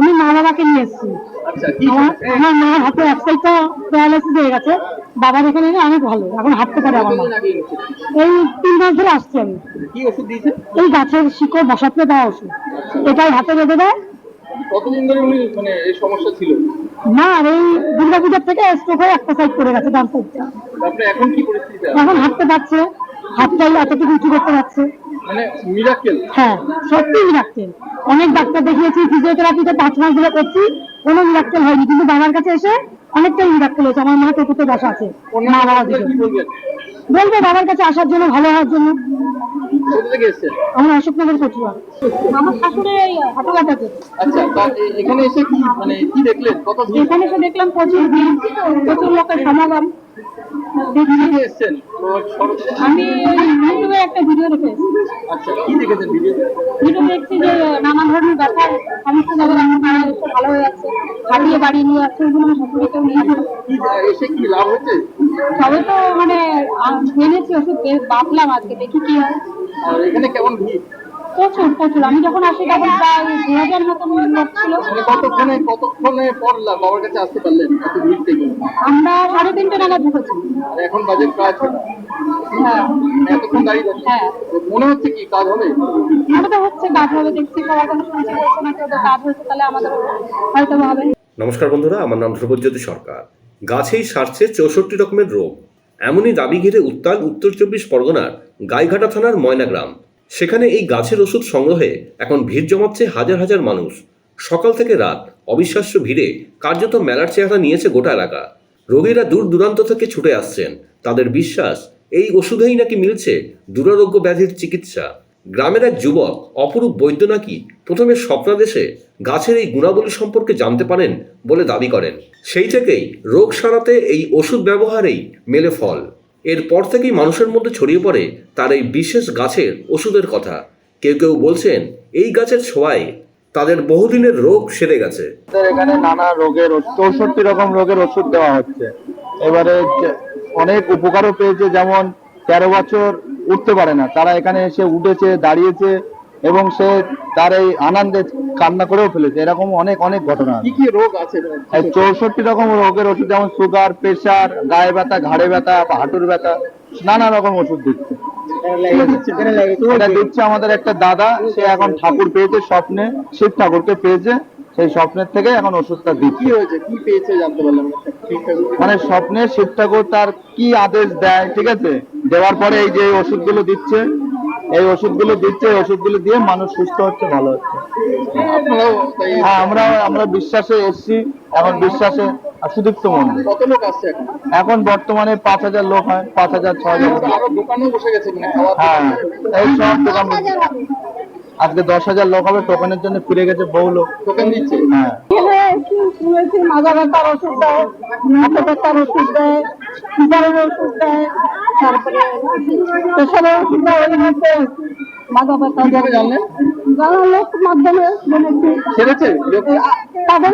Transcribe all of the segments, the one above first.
আমি মা বাবাকে নিয়ে এসেছি। আচ্ছা আমার মায়ের হাতে এক সাইডটা প্যারালাইসিস হয়ে গেছে। বাবার এখানে অনেক ভালো এখন হাঁটতে পারে আমার মা? এই তিন মাস ধরে আসছে আমি। এই গাছের শিকড় বসাতে দেওয়া ওষুধ। এটাই হাতে বেঁধে দেয়। কতদিন ধরে উনি মানে এই সমস্যা ছিল? না আর এই দুর্গা থেকে স্ট্রোক হয়ে একটা সাইড পড়ে গেছে ডান সাইডটা তারপরে এখন কি পরিস্থিতি? এখন হাঁটতে পারছে। হাতটাই এতটুকু উঁচু করতে পারছে। মানে মিরাকেল হ্যাঁ অনেক ডাক্তার দেখিয়েছি ফিজিওথেরাপিতে পাঁচ মাস ধরে করছি কোনো মিরাক্কেল হয়নি। কিন্তু বাবার কাছে এসে অনেকটাই মিরাক্কেল হয়েছে। আমার মা টোটোতে বসা আছে। মা বাবা বলব বাবার কাছে আসার জন্য ভালো হওয়ার জন্য। আমার অশোকনগর কচুয়া। আমার শাশুড়ি এই হাটুয়াটাতে আচ্ছা এখানে এসে কি মানে কি দেখলেন? কত এখানে এসে দেখলাম প্রচুর প্রচুর লোকের সমাগম। আমি ইউটিউবে একটা ভিডিও দেখেছি। আচ্ছা ভিডিও? দেখছি যে নানা ধরনের আমার ভালো হয়ে যাচ্ছে বাড়ি নিয়ে যাচ্ছে ওগুলো আমার শাশুড়িকেও নিয়ে এসে কি লাভ হচ্ছে? সবে তো মানে ওষুধ ভাবলাম আজকে দেখি কি হয়। এখানে কেমন ভিড়? প্রচুর প্রচুর। আমি যখন আসি তখন প্রায় দু হাজার মতন লোক ছিল। মানে কতক্ষণে কতক্ষণে পর বাবার কাছে আসতে পারলেন? এত ভিড় থেকে আমরা সাড়ে তিনটে নাগাদ ঢুকেছি এখন বাজে প্রায় হ্যাঁ। এতক্ষণ দাঁড়িয়ে হ্যাঁ। মনে হচ্ছে কি কাজ হবে? আমার হচ্ছে কাজ হবে। দেখছি সবার কোনো শুনছি বলছে নাকি ওদের কাজ হয়েছে তাহলে আমাদের হয়তো হবে। নমস্কার বন্ধুরা আমার নাম ধ্রুবজ্যোতি সরকার। গাছেই সারছে চৌষট্টি রকমের রোগ। এমনই দাবি ঘিরে উত্তাল উত্তর চব্বিশ পরগনার গাইঘাটা থানার ময়না গ্রাম সেখানে এই গাছের ওষুধ সংগ্রহে এখন ভিড় জমাচ্ছে হাজার হাজার মানুষ। সকাল থেকে রাত অবিশ্বাস্য ভিড়ে কার্যত মেলার চেহারা নিয়েছে গোটা এলাকা। রোগীরা দূর দূরান্ত থেকে ছুটে আসছেন। তাদের বিশ্বাস, এই ওষুধেই নাকি মিলছে দুরারোগ্য ব্যাধির চিকিৎসা। গ্রামের এক যুবক, অপরূপ বৈদ্য নাকি, প্রথমে স্বপ্নাদেশে গাছের এই গুণাবলী সম্পর্কে জানতে পারেন বলে দাবি করেন। সেই থেকেই রোগ সারাতে এই ওষুধ ব্যবহারেই মেলে ফল। এরপর থেকেই মানুষের মধ্যে ছড়িয়ে পড়ে তার এই বিশেষ গাছের ওষুধের কথা। কেউ কেউ বলছেন, এই গাছের ছোঁয়ায় তাদের বহুদিনের রোগ সেরে গেছে। এখানে নানা রোগের চৌষট্টি রকম রোগের ওষুধ দেওয়া হচ্ছে। এবারে অনেক উপকারও পেয়েছে, যেমন তেরো বছর উঠতে পারে না। তারা এখানে এসে উঠেছে, দাঁড়িয়েছে এবং সে তার এই আনন্দে কান্না করেও ফেলেছে। এরকম অনেক অনেক ঘটনা কি কি রোগ আছে? চৌষট্টি রকম রোগের ওষুধ যেমন সুগার প্রেশার গায়ে ব্যথা ঘাড়ে ব্যথা বা হাঁটুর ব্যথা নানা রকম ওষুধ দিচ্ছে। এটা দিচ্ছে আমাদের একটা দাদা সে এখন ঠাকুর পেয়েছে স্বপ্নে শিব ঠাকুরকে পেয়েছে সেই স্বপ্নের থেকে এখন ওষুধটা কি দিচ্ছে হয়েছে? কি পেয়েছে জানতে পারলাম মানে স্বপ্নে শিব ঠাকুর তার কি আদেশ দেয় ঠিক আছে? দেওয়ার পরে এই যে ওষুধগুলো দিচ্ছে এই ওষুধগুলো দিচ্ছে এই ওষুধগুলো দিয়ে মানুষ সুস্থ হচ্ছে ভালো হচ্ছে। হ্যাঁ আমরা আমরা বিশ্বাসে এসছি এখন বিশ্বাসে সুদীপ্ত মন্দির কত লোক আসছে এখন বর্তমানে পাঁচ হাজার লোক হয় পাঁচ হাজার ছ হাজার লোক। বসে গেছে হ্যাঁ এই সব দোকান আজকে দশ হাজার লোক হবে টোকেনের জন্য ফিরে গেছে বহু লোক। দোকান দিচ্ছে। হ্যাঁ। মাজা ব্যথার ওষুধ দেয় হাতে ব্যথার ওষুধ দেয় ওষুধ দেয়? তারপরে ওই ব্যথা জানলেন? মাধ্যমে তাদের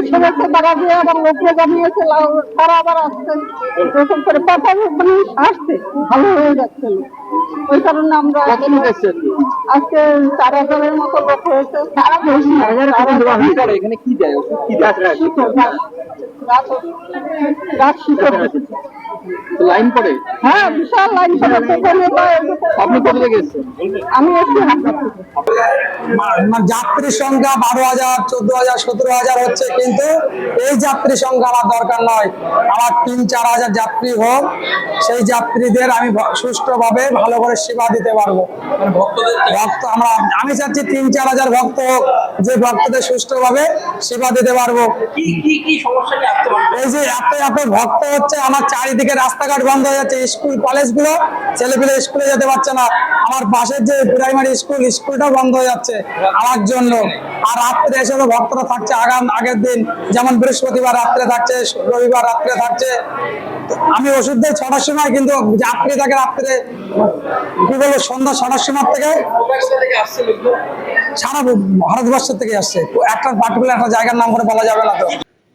তারা দিয়ে আবার লোককে জানিয়েছে তারা আবার আসছে। এরকম করে কথা মানে আসছে ভালো হয়ে যাচ্ছে। ওই কারণে আমরা কত লোক এসছে আজকে? চার হাজারের মতো লোক হয়েছে। সারা বেশি কি এখানে কি দেয়? ওষুধ কি দেয়? গাছ গাছ গাছ শিকড় লাইন পড়ে? হ্যাঁ বিশাল লাইন ছিল সেখানে আপনি কোথা থেকে এসছেন? আমি এসছি মানে যাত্রীর সংখ্যা বারো হাজার চোদ্দ হাজার সতেরো হাজার হচ্ছে কিন্তু এই যাত্রী সংখ্যা আমার দরকার নয়। আমার তিন চার হাজার যাত্রী হোক সেই যাত্রীদের আমি সুষ্ঠুভাবে ভালো করে সেবা দিতে পারব। মানে ভক্ত আমরা আমি চাচ্ছি তিন চার হাজার ভক্ত হোক যে ভক্তদের সুষ্ঠুভাবে সেবা দিতে পারব? এই যে এত এত ভক্ত হচ্ছে আমার চারিদিকে রাস্তাঘাট বন্ধ হয়ে যাচ্ছে, স্কুল, কলেজগুলো ছেলেপিলে স্কুলে যেতে পারছে না। আমার পাশের যে প্রাইমারি স্কুল স্কুলটাও বন্ধ হয়ে যাচ্ছে আমার জন্য আর রাত্রে এসে তো ভক্তরা থাকছে, আগাম, আগের দিন, যেমন বৃহস্পতিবার রাত্রে থাকছে, রবিবার রাত্রে থাকছে। আমি ওষুধ দিই ছটার সময়, কিন্তু যাত্রী থাকে রাত্রে, কি বলব, সন্ধ্যা ছটার সময় থেকে সারা ভারতবর্ষ থেকে আসছে। একটা পার্টিকুলার একটা জায়গার নাম করে বলা যাবে না তো।